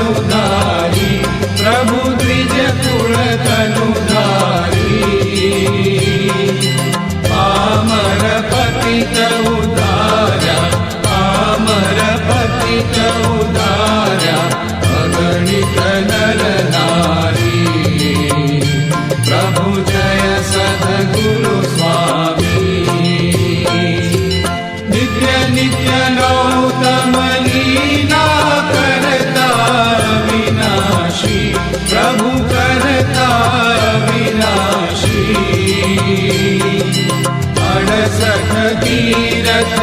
no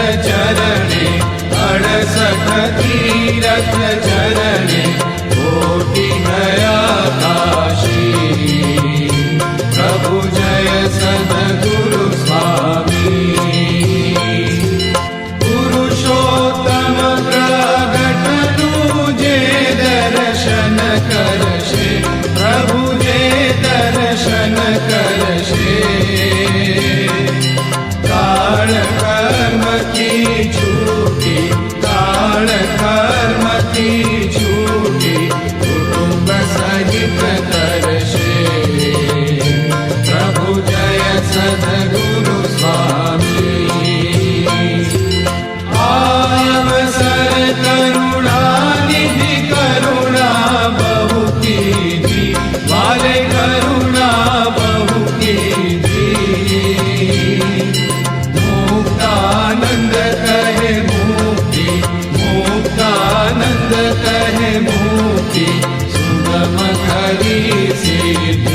चरणे रण चरणे। Mama a Siddhi